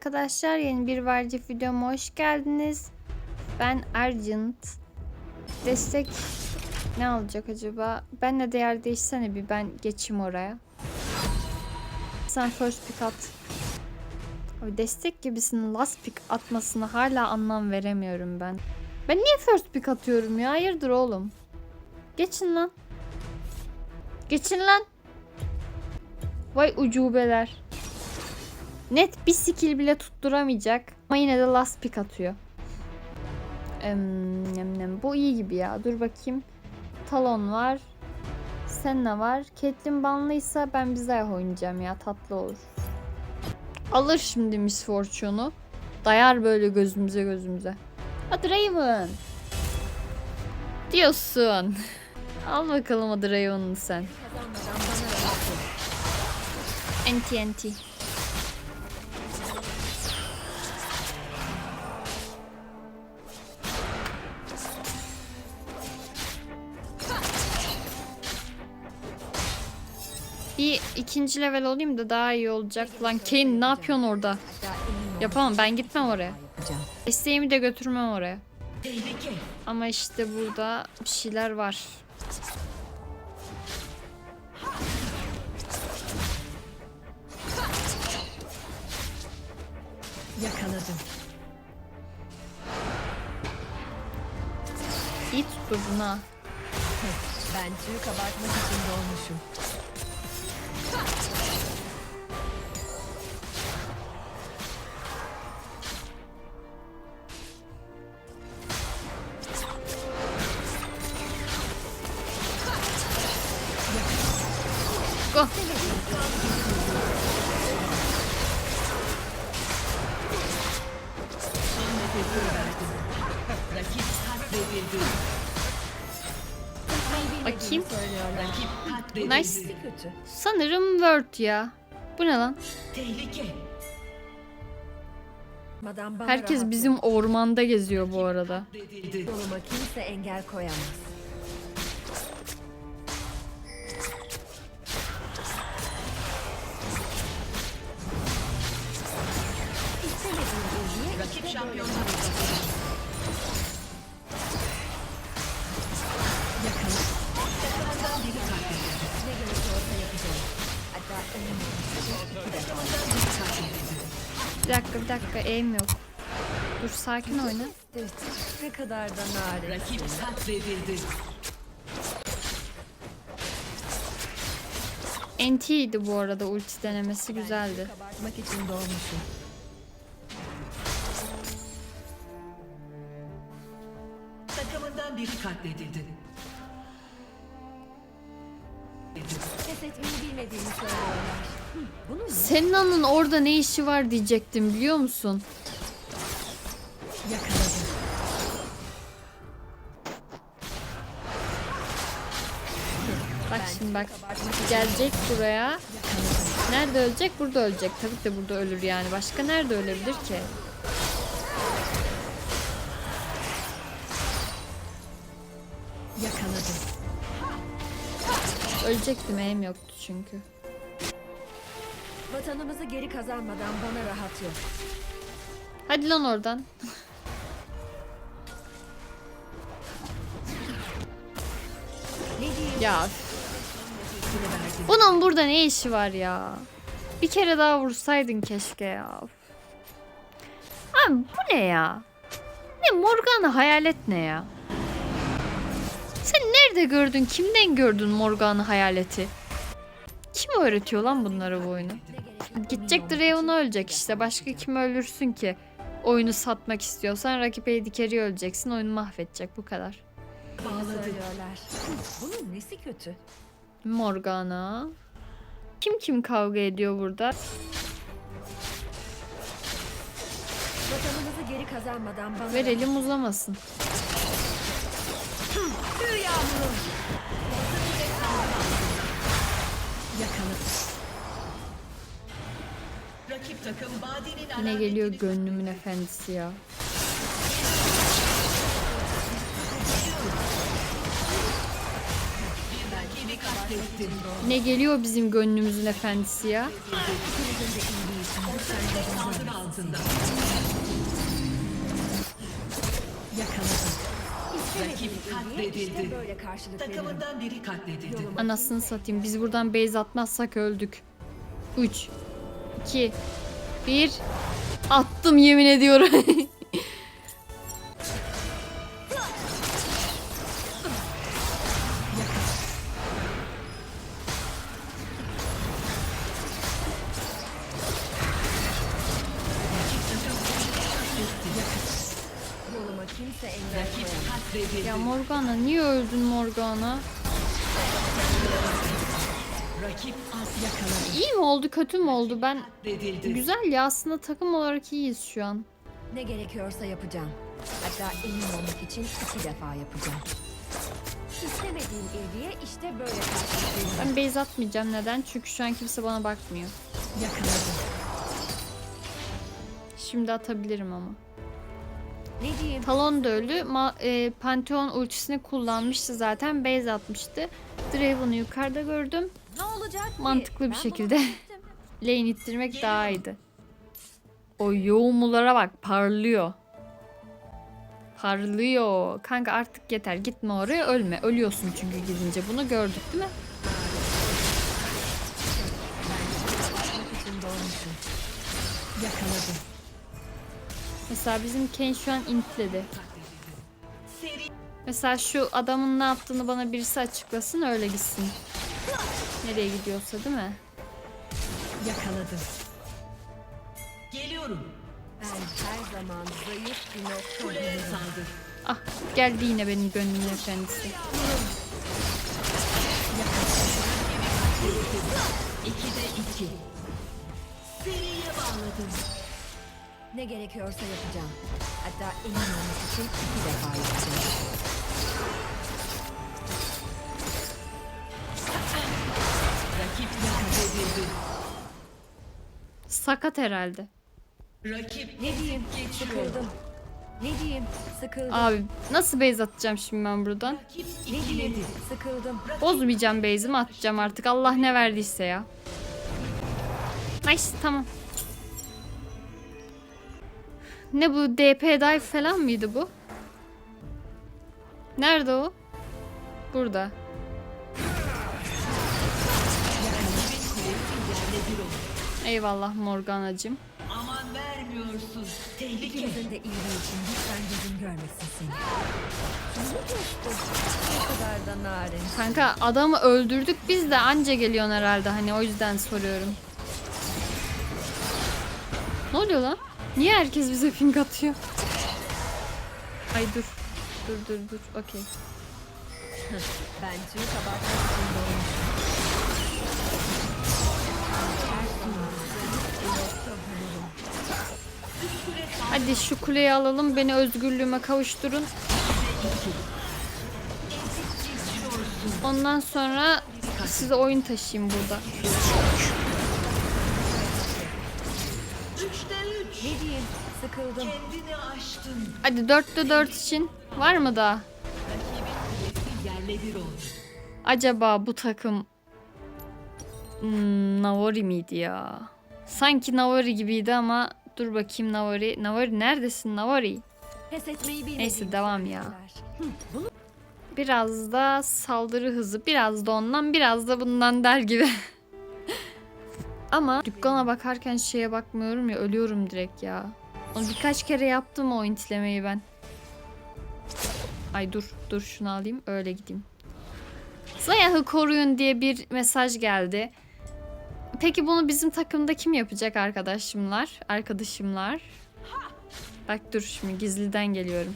arkadaşlar. Yeni bir Varcif videoma hoş geldiniz. Ben Argent. Destek ne alacak acaba? Benle de yer değişsene bir ben geçeyim oraya. Sen first pick at. Abi destek gibisinin last pick atmasını hala anlam veremiyorum ben. Ben niye first pick atıyorum ya? Hayırdır oğlum? Geçin lan. Geçin lan. Vay ucubeler. Net bir skill bile tutturamayacak. Ama yine de last pick atıyor. Bu iyi gibi ya. Dur bakayım. Talon var. Senna var. Caitlyn banlıysa ben Bizaya oynayacağım ya. Tatlı olur. Alır şimdi Miss Fortune'u. Dayar böyle gözümüze gözümüze. Hadi Raven. Diyorsun. Al bakalım hadi Raven'ını sen. Enti enti. Bir ikinci level olayım da daha iyi olacak. Lan Kane ne yapıyorsun orada? Yapamam ben gitmem oraya. İsteğimi de götürmem oraya. Ama işte burada bir şeyler var. Yakaladım. İyi tutturdun ha. Ben tüyü kabartmak için doğmuşum. Rakip katledildi. Bakayım. Rakip katledildi. Nice. Sanırım Word ya. Bu ne lan? Tehlike. Herkes bizim ormanda geziyor bu arada. Yoluma kimse engel koyamaz. Dakika aim yok. Dur sakin oyna. Ne kadar da narin. Rakip katledildi. NT'ydi bu arada ulti denemesi güzeldi. Kabartmak için doğmuşum. Takımından biri katledildi. Pes etmeyi bilmediğimi söylüyorlar. Senna'nın orada ne işi var diyecektim biliyor musun? yakaladım. Bak şimdi bak. Gelecek buraya. Nerede ölecek? Burada ölecek. Tabii de burada ölür yani. Başka nerede ölebilir ki? Yakaladım. Ölecektim aim yoktu çünkü. Vatanımızı geri kazanmadan bana rahat yok. Hadi lan oradan. Ya bunun burada ne işi var ya? Bir kere daha vursaydın keşke ya. Abi bu ne ya? Ne Morgana hayalet ne ya? Sen nerede gördün? Kimden gördün Morgana hayaleti? Kim öğretiyor lan bunları bu oyunu? Gidecek Draven'a ölecek işte. Başka kim öldürsün ki? Oyunu satmak istiyorsan rakip carry öleceksin. Oyunu mahvedecek. Bu kadar. Hı, Bunun nesi kötü? Morgana. Kim kim kavga ediyor burada? Vatanımızı geri kazanmadan bana Verelim uzamasın. Tüy Rakip takım Badi'nin Yine alametini geliyor gönlümün efendisi ya. rakibi katlettin. Ne geliyor bizim gönlümüzün efendisi ya? Saldırı aldı. altında. Yakaladım. İstemediğim Rakip iyiliğe işte katledildi. böyle karşılık veririm. Takımından biri katledildi. Anasını satayım. Biz buradan base atmazsak öldük. 3 2 1 Attım yemin ediyorum. Ya Morgana niye öldün Morgana? İyi mi oldu kötü mü oldu? Ben güzel ya aslında takım olarak iyiyiz şu an. Ne gerekiyorsa yapacağım. Hatta emin olmak için iki defa yapacağım. İstemediğim iyiliğe işte böyle karşılık veririm. Ben base atmayacağım neden? Çünkü şu an kimse bana bakmıyor. Yakaladım. Şimdi atabilirim ama. Ne diyeyim? Talon da öldü. Ma- e, Pantheon ultisini kullanmıştı zaten. Base atmıştı. Draven'ı yukarıda gördüm. Ne olacak ki? Mantıklı bir Ben şekilde. bunu. Lane ittirmek daha iyiydi. O yoğumulara bak parlıyor. Parlıyor. Kanka artık yeter. Gitme oraya ölme. Ölüyorsun çünkü gidince. Bunu gördük değil mi? Yakaladım. Mesela bizim Kane şu an intledi. Mesela şu adamın ne yaptığını bana birisi açıklasın öyle gitsin. Nereye gidiyorsa değil mi? yakaladım. Geliyorum. Ben her zaman zayıf bir nokta saldır. Ah geldi yine benim gönlümün efendisi. İkide iki. Seriye bağladım. Ne gerekiyorsa yapacağım. Hatta emin olmak için iki defa yapacağım. Katledildi. Sakat herhalde. Rakip Ne diyeyim? geçiyor. Sıkıldım. Ne diyeyim? Sıkıldım. Abi nasıl base atacağım şimdi ben buradan? Rakip ne diyeyim? ikiledi. Sıkıldım. Bozmayacağım base'imi atacağım artık. Allah ne verdiyse ya. Nice tamam. Ne bu DP dive falan mıydı bu? Nerede o? Burada. Eyvallah Morganacım. Aman vermiyorsun. Tehlike. İkimizin de iyiliği için lütfen gözüm görmesin seni. Ne geçti? Ne kadar da narin. Kanka adamı öldürdük biz de anca geliyorsun herhalde hani o yüzden soruyorum. Ne oluyor lan? Niye herkes bize ping atıyor? Ay dur. Dur dur dur. Okey. Ben tüy kabartmak için doğmuşum. Hadi şu kuleyi alalım. Beni özgürlüğüme kavuşturun. Ondan sonra size oyun taşıyayım burada. Hadi dörtte dört için. Var mı daha? Acaba bu takım hmm, Navari miydi ya? Sanki Navari gibiydi ama dur bakayım Navari. Navari neredesin Navari? Pes etmeyi Neyse, devam ya. Biraz da saldırı hızı, biraz da ondan, biraz da bundan der gibi. Ama dükkana bakarken şeye bakmıyorum ya, ölüyorum direkt ya. Onu birkaç kere yaptım o intlemeyi ben. Ay dur, dur şunu alayım, öyle gideyim. Zayah'ı koruyun diye bir mesaj geldi. Peki bunu bizim takımda kim yapacak arkadaşımlar? Arkadaşımlar. Bak dur şimdi gizliden geliyorum.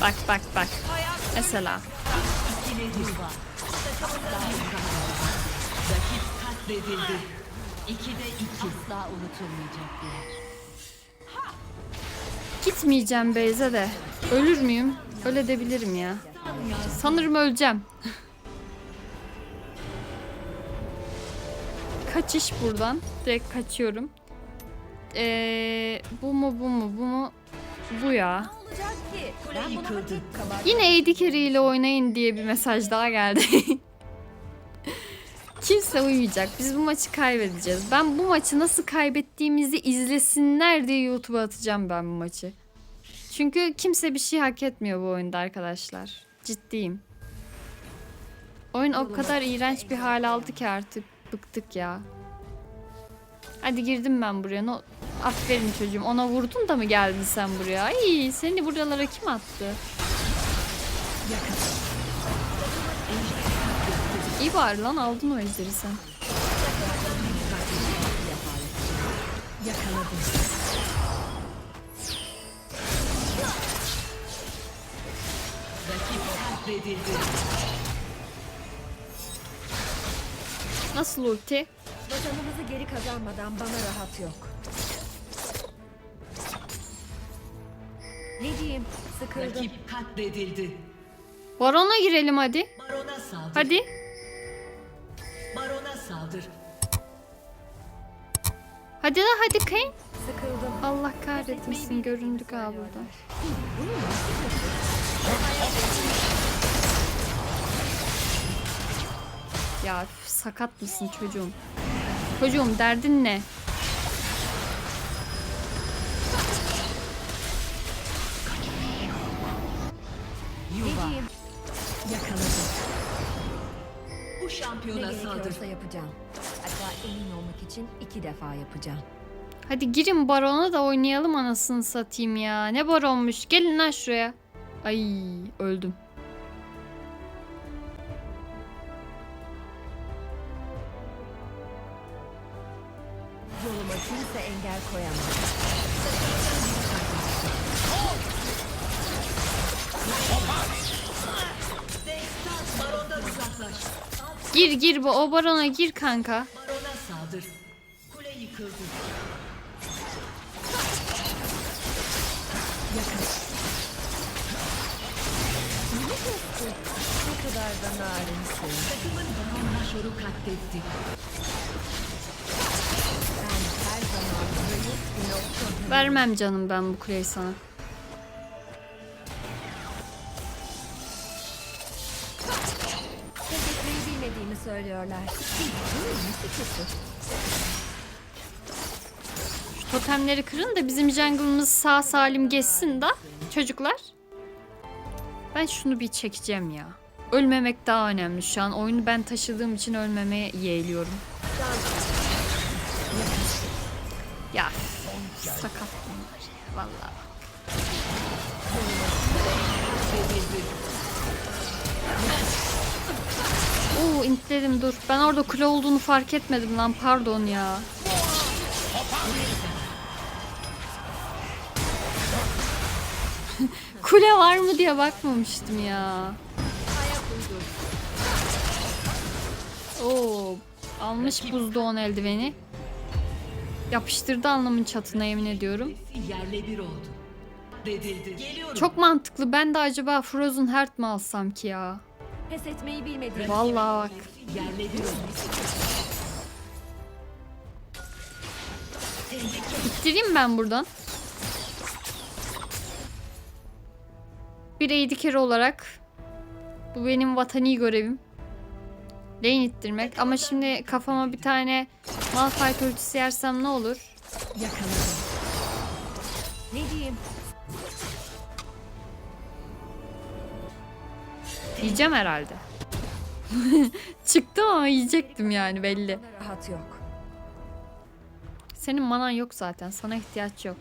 Bak bak bak. Mesela. Gitmeyeceğim Beyze de. Ölür müyüm? Öyle debilirim ya. Sanırım öleceğim. Kaçış buradan. Direkt kaçıyorum. Ee, bu mu bu mu bu mu? Bu ya. Yine AD Carry ile oynayın diye bir mesaj daha geldi. Kimse uymayacak. Biz bu maçı kaybedeceğiz. Ben bu maçı nasıl kaybettiğimizi izlesinler diye YouTube'a atacağım ben bu maçı. Çünkü kimse bir şey hak etmiyor bu oyunda arkadaşlar. Ciddiyim. Oyun o kadar iğrenç bir hal aldı ki artık bıktık ya. Hadi girdim ben buraya. No, aferin çocuğum. Ona vurdun da mı geldin sen buraya? Ay seni buralara kim attı? İyi bari lan aldın o ejderi sen. Yakaladım. Katledildi. Nasıl ulti? Vatanımızı geri kazanmadan bana rahat yok. Ne diyeyim? Sıkıldım. Rakip katledildi. Barona girelim hadi. Barona saldır. Hadi. Barona saldır. Hadi la hadi Kane. Sıkıldım. Allah kahretmesin göründük ha burada. Ya üf, sakat mısın çocuğum? Çocuğum derdin ne? Diyeyim? Yakaladım. Bu şampiyona saldır. gerekiyorsa yapacağım. Hatta emin olmak için iki defa yapacağım. Hadi girin barona da oynayalım anasını satayım ya. Ne baronmuş? Gelin lan şuraya. Ay öldüm. Gir gir bu o barona gir kanka. Barona saldır. Kule yıkıldı. Ne kadar da narinsin. Takımın baron Nashor'u katletti. Ben her zaman. Vermem canım ben bu kuleyi sana. Söylüyorlar. Şu totemleri kırın da bizim jungle'ımız sağ salim geçsin da çocuklar. Ben şunu bir çekeceğim ya. Ölmemek daha önemli şu an. Oyunu ben taşıdığım için ölmemeye yeğliyorum. Ya sakat bunlar vallahi. Oo intledim dur. Ben orada kule olduğunu fark etmedim lan pardon ya. Kule var mı diye bakmamıştım ya. Oo, almış buzdoğan eldiveni. Yapıştırdı anlamın çatına yemin ediyorum. Yerle bir oldu. Çok mantıklı. Ben de acaba Frozen Heart mı alsam ki ya? Pes etmeyi bilmediğim Vallahi bak. İttireyim ben buradan. Bir AD olarak bu benim vatani görevim. Lane ittirmek. Ama şimdi kafama bir tane Malphite ultisi yersem ne olur? yakaladım. Ne diyeyim? Yiyeceğim herhalde. Çıktım ama yiyecektim yani belli. Rahat yok. Senin manan yok zaten. Sana ihtiyaç yok.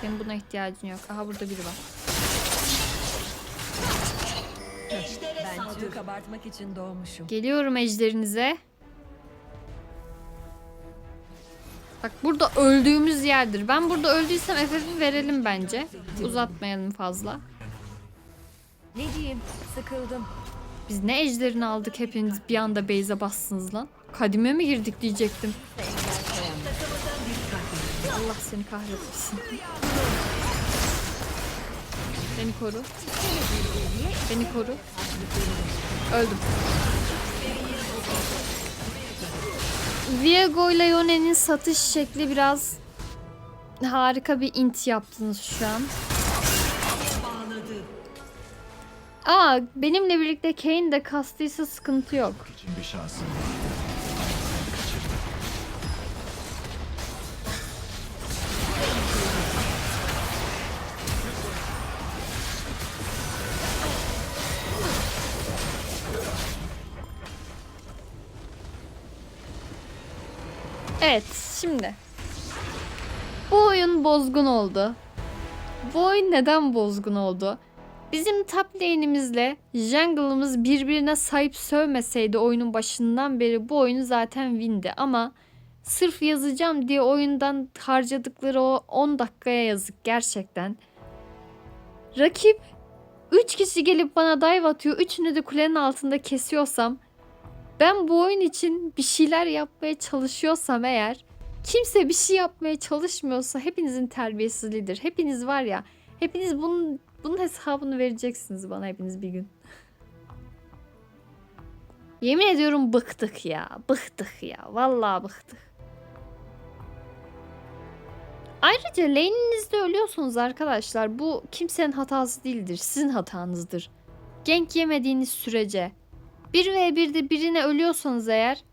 Senin buna ihtiyacın yok. Aha burada biri var. Ben saldır. tüy kabartmak için doğmuşum. Geliyorum ejderinize. Bak burada öldüğümüz yerdir. Ben burada öldüysem FF'i verelim bence. Uzatmayalım fazla. Ne diyeyim? Sıkıldım. Biz ne ejderini aldık hepiniz bir anda base'e bassınız lan. Kadime mi girdik diyecektim. Allah seni kahretsin. Beni koru. Beni koru. Öldüm. Viego ile Yone'nin satış şekli biraz harika bir int yaptınız şu an. Aa benimle birlikte Kane de kastıysa sıkıntı yok. Bir şansın var. Evet şimdi. Bu oyun bozgun oldu. Bu oyun neden bozgun oldu? Bizim top lane'imizle jungle'ımız birbirine sahip sövmeseydi oyunun başından beri bu oyunu zaten windi ama sırf yazacağım diye oyundan harcadıkları o 10 dakikaya yazık gerçekten. Rakip 3 kişi gelip bana dive atıyor. Üçünü de kulenin altında kesiyorsam ben bu oyun için bir şeyler yapmaya çalışıyorsam eğer kimse bir şey yapmaya çalışmıyorsa hepinizin terbiyesizliğidir. Hepiniz var ya hepiniz bunun, bunun hesabını vereceksiniz bana hepiniz bir gün. Yemin ediyorum bıktık ya. Bıktık ya. Vallahi bıktık. Ayrıca lane'inizde ölüyorsunuz arkadaşlar. Bu kimsenin hatası değildir. Sizin hatanızdır. Gank yemediğiniz sürece. 1v1'de birine ölüyorsanız eğer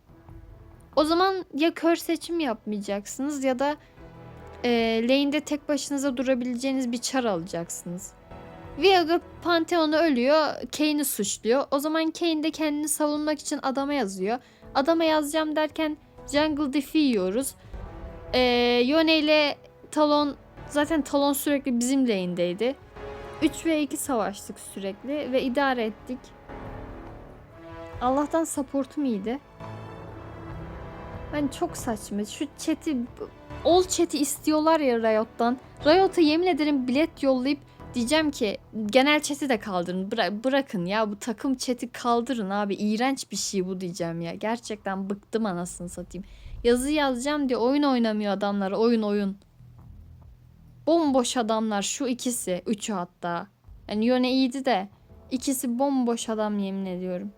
o zaman ya kör seçim yapmayacaksınız ya da e, lane'de tek başınıza durabileceğiniz bir çar alacaksınız. Viaga Pantheon'u ölüyor, Kane'i suçluyor. O zaman Kane de kendini savunmak için adama yazıyor. Adama yazacağım derken Jungle Diff'i yiyoruz. E, Yone ile Talon, zaten Talon sürekli bizim lane'deydi. 3 ve 2 savaştık sürekli ve idare ettik. Allah'tan supportum iyiydi. Ben çok saçma. Şu chat'i ol chat'i istiyorlar ya Riot'tan. Riot'a yemin ederim bilet yollayıp diyeceğim ki genel chat'i de kaldırın. Bıra- bırakın ya bu takım chat'i kaldırın abi. İğrenç bir şey bu diyeceğim ya. Gerçekten bıktım anasını satayım. Yazı yazacağım diye oyun oynamıyor adamlar. Oyun oyun. Bomboş adamlar şu ikisi. Üçü hatta. Yani Yone iyiydi de ikisi bomboş adam yemin ediyorum.